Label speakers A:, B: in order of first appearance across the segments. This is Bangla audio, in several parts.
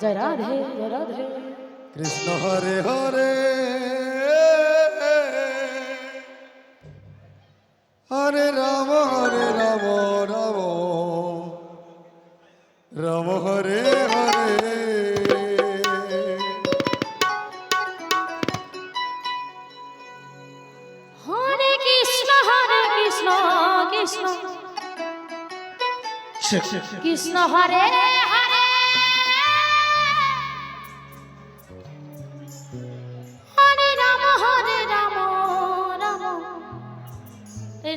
A: जय राधे जय राधे
B: कृष्ण हरे हरे हरे राम हरे राम राम राम हरे हरे
C: हरे कृष्ण हरे कृष्ण कृष्ण कृष्ण हरे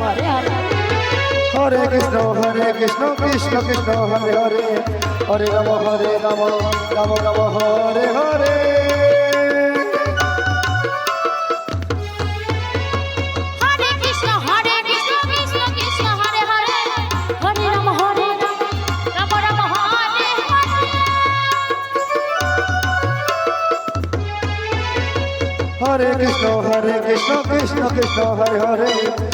A: করে
B: হরে কৃষ্ণ হরে কৃষ্ণ কৃষ্ণ কৃষ্ণ হরে হরে হরে রাম হরে রাম রাম রাম হরে হরে Hare Krishna, Hare Krishna, Krishna Krishna, Hare Hare,